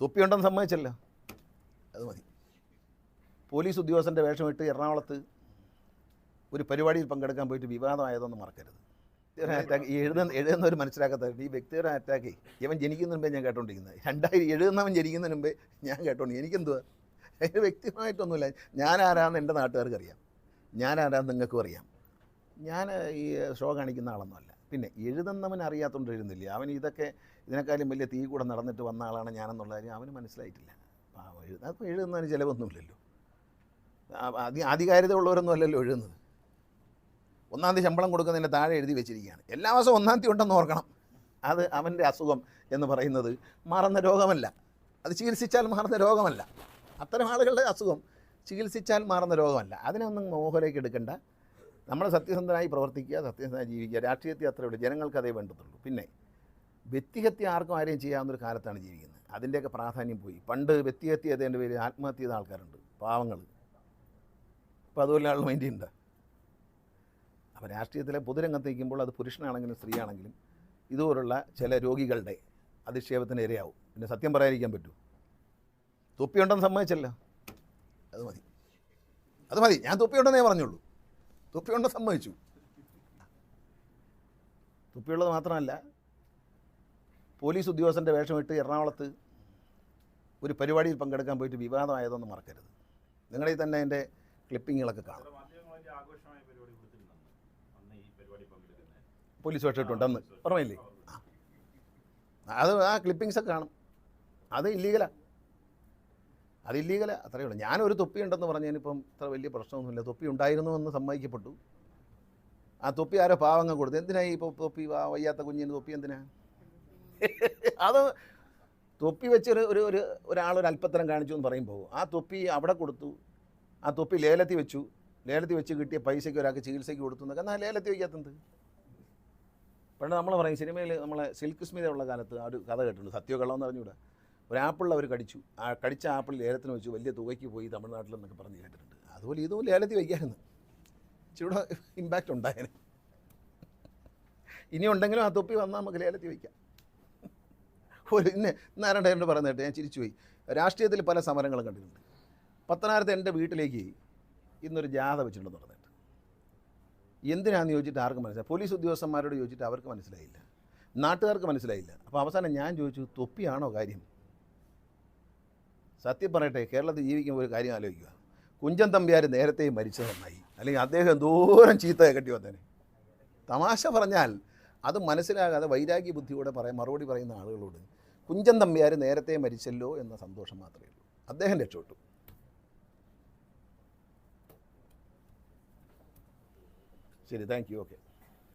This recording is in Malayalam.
തൊപ്പിയുണ്ടെന്ന് സമ്മതിച്ചല്ല. അത് മതി. പോലീസ് ഉദ്യോഗസ്ഥന്റെ വേഷമിട്ട് എറണാകുളത്ത് ഒരു പരിപാടിയിൽ പങ്കെടുക്കാൻ പോയിട്ട് വിവാദമായതൊന്നും മറക്കരുത്. അറ്റാക്ക് എഴുതുന്ന എഴുതുന്നവർ മനസ്സിലാക്കാത്തവരുണ്ട് ഈ വ്യക്തിപരം അറ്റാക്ക് ഇവൻ ജനിക്കുന്നതിന് മുമ്പേ ഞാൻ കേട്ടോണ്ടിരിക്കുന്നത്. രണ്ടായിരം എഴുതുന്നവൻ ജനിക്കുന്നതിന് മുമ്പേ ഞാൻ കേട്ടോണ്ട് എനിക്കെന്തുവാ? അതിന് വ്യക്തിപരമായിട്ടൊന്നുമില്ല ഞാൻ ആരാന്ന് എന്റെ നാട്ടുകാർക്ക് അറിയാം ഞാൻ ആരാന്ന് നിങ്ങൾക്കും അറിയാം. ഞാൻ ഈ ഷോ കാണിക്കുന്ന ആളൊന്നുമല്ല. പിന്നെ എഴുതുന്നവൻ അറിയാത്തതുകൊണ്ട് എഴുതുന്നില്ല? അവൻ ഇതൊക്കെ ഇതിനേക്കാളും വലിയ തീ കൂടെ നടന്നിട്ട് വന്ന ആളാണ് ഞാനെന്നുള്ള കാര്യം അവന് മനസ്സിലായിട്ടില്ല. അപ്പോൾ എഴുതുന്ന അപ്പോൾ എഴുതുന്നതിന് ചിലവൊന്നുമില്ലല്ലോ. അധി ഉള്ളവരൊന്നും അല്ലല്ലോ എഴുതുന്നത്. ഒന്നാം തീയതി ശമ്പളം കൊടുക്കുന്നതിന്റെ താഴെ എഴുതി വെച്ചിരിക്കുകയാണ്. എല്ലാ മാസവും ഒന്നാം തീയതി ഉണ്ടെന്ന് ഓർക്കണം. അത് അവന്റെ അസുഖം എന്ന് പറയുന്നത് മാറുന്ന രോഗമല്ല. അത് ചികിത്സിച്ചാൽ മാറുന്ന രോഗമല്ല. അത്തരം ആളുകളുടെ അസുഖം ചികിത്സിച്ചാൽ മാറുന്ന രോഗമല്ല. അതിനൊന്നും മോഹലേക്ക് എടുക്കണ്ട. നമ്മൾ സത്യസന്ധനായി പ്രവർത്തിക്കുക സത്യസന്ധനായി ജീവിക്കുക രാഷ്ട്രീയത്തിൽ അത്രയേ ഉള്ളൂ. ജനങ്ങൾക്ക് അതേ വേണ്ടതുള്ളൂ പിന്നെ വ്യക്തിഹത്യ ആർക്കും ആരെയും ചെയ്യാവുന്നൊരു കാലത്താണ് ജീവിക്കുന്നത്. അതിന്റെയൊക്കെ പ്രാധാന്യം പോയി. പണ്ട് വ്യക്തിഹത്യ ചെയ്തതിന്റെ പേര് ആത്മഹത്യ ചെയ്ത ആൾക്കാരുണ്ട്. പാവങ്ങൾ അപ്പോൾ അതുപോലെ ആളുടെ മൈൻഡ് ഉണ്ട്. അപ്പോൾ രാഷ്ട്രീയത്തിലെ പൊതുരംഗത്ത് നിൽക്കുമ്പോൾ അത് പുരുഷനാണെങ്കിലും സ്ത്രീയാണെങ്കിലും ഇതുപോലുള്ള ചില രോഗികളുടെ അധിക്ഷേപത്തിന് ഇരയാവും. പിന്നെ സത്യം പറയാതിരിക്കാൻ പറ്റൂ തൊപ്പിയുണ്ടെന്ന് സമ്മതിച്ചല്ലോ. അത് മതി. അത് മതി. ഞാൻ തൊപ്പിയുണ്ടെന്നേ പറഞ്ഞുള്ളൂ. തൊപ്പിയുണ്ടെന്ന് സമ്മതിച്ചു. തൊപ്പിയുള്ളത് മാത്രമല്ല പോലീസ് ഉദ്യോഗസ്ഥന്റെ വേഷമിട്ട് എറണാകുളത്ത് ഒരു പരിപാടിയിൽ പങ്കെടുക്കാൻ പോയിട്ട് വിവാദമായതൊന്നും മറക്കരുത്. നിങ്ങളുടെ തന്നെ എന്റെ ക്ലിപ്പിങ്ങുകളൊക്കെ കാണും. പോലീസ് വേഷമിട്ടുണ്ട് അന്ന് ഓർമ്മയില്ലേ. അത് ആ ക്ലിപ്പിങ്സൊക്കെ കാണും. അത് ഇല്ലീഗലാ. അത് ഇല്ലീഗലാ അത്രയേ ഉള്ളൂ. ഞാനൊരു തൊപ്പി ഉണ്ടെന്ന് പറഞ്ഞതിനിപ്പം ഇത്ര വലിയ പ്രശ്നമൊന്നുമില്ല. തൊപ്പി ഉണ്ടായിരുന്നു എന്ന് സമ്മതിക്കപ്പെട്ടു. ആ തൊപ്പി ആരോ പാവങ്ങൾ കൊടുത്തു. എന്തിനായി ഇപ്പോൾ തൊപ്പി വയ്യാത്ത കുഞ്ഞിന് തൊപ്പി എന്തിനാ? അത് തൊപ്പി വെച്ച് ഒരു ഒരു ഒരു ഒരാളൊരു അല്പത്തരം കാണിച്ചു എന്ന് പറയുമ്പോൾ ആ തൊപ്പി അവിടെ കൊടുത്തു. ആ തൊപ്പി ലേലത്തിൽ വെച്ചു. ലേലത്തിൽ വെച്ച് കിട്ടിയ പൈസയ്ക്ക് ഒരാൾക്ക് ചികിത്സയ്ക്ക് കൊടുത്തു എന്നൊക്കെ. എന്നാൽ ലേലത്തിൽ വയ്ക്കാത്തത് പണ്ട് നമ്മൾ പറയും സിനിമയിൽ നമ്മളെ സിൽക്ക് സ്മിത ഉള്ള കാലത്ത് ആ ഒരു കഥ കേട്ടിട്ടുണ്ട്. സത്യോ കള്ളം എന്ന് ഒരു ആപ്പിൾ അവർ കടിച്ചു. ആ കടിച്ച ആപ്പിൾ ലേലത്തിന് വെച്ച് വലിയ തുകയ്ക്ക് പോയി തമിഴ്നാട്ടിലെന്നൊക്കെ പറഞ്ഞ് കേട്ടിട്ടുണ്ട്. അതുപോലെ ഇതും ലേലത്തിൽ വയ്ക്കായിരുന്നു. ഇച്ചിരൂടെ ഇമ്പാക്റ്റ് ഉണ്ടായേനെ. ഇനി ഉണ്ടെങ്കിലും ആ തൊപ്പി വന്നാൽ നമുക്ക് ലേലത്തിൽ വയ്ക്കാം. ഒരു ഇന്ന് നാരായണ എന്നോട് പറയുന്നത് കേട്ടോ ഞാൻ ചിരിച്ചുപോയി രാഷ്ട്രീയത്തിൽ പല സമരങ്ങളും കണ്ടിട്ടുണ്ട്. പത്തനാരത്തെ എന്റെ വീട്ടിലേക്ക് ഇന്നൊരു ജാഥ വെച്ചിട്ടുണ്ടെന്ന് പറഞ്ഞിട്ട്. എന്തിനാന്ന് ചോദിച്ചിട്ട് ആർക്കും മനസ്സിലായി? പോലീസ് ഉദ്യോഗസ്ഥന്മാരോട് ചോദിച്ചിട്ട് അവർക്ക് മനസ്സിലായില്ല. നാട്ടുകാർക്ക് മനസ്സിലായില്ല. അപ്പോൾ അവസാനം ഞാൻ ചോദിച്ചു തൊപ്പിയാണോ കാര്യം? സത്യം പറയട്ടെ കേരളത്തിൽ ജീവിക്കുമ്പോൾ ഒരു കാര്യം ആലോചിക്കുക. കുഞ്ചൻ തമ്പിയാർ നേരത്തെ മരിച്ചത് നന്നായി. അല്ലെങ്കിൽ അദ്ദേഹം ദൂരം ചീത്ത കെട്ടി വന്നേനെ. തമാശ പറഞ്ഞാൽ അത് മനസ്സിലാകാതെ വൈരാഗ്യ ബുദ്ധിയോടെ പറയാൻ മറുപടി പറയുന്ന ആളുകളോട് കുഞ്ചൻ തമ്പിയാർ നേരത്തെ മരിച്ചല്ലോ എന്ന സന്തോഷം മാത്രമേ ഉള്ളൂ. അദ്ദേഹം രക്ഷപ്പെട്ടു. ശരി താങ്ക് യു ഓക്കെ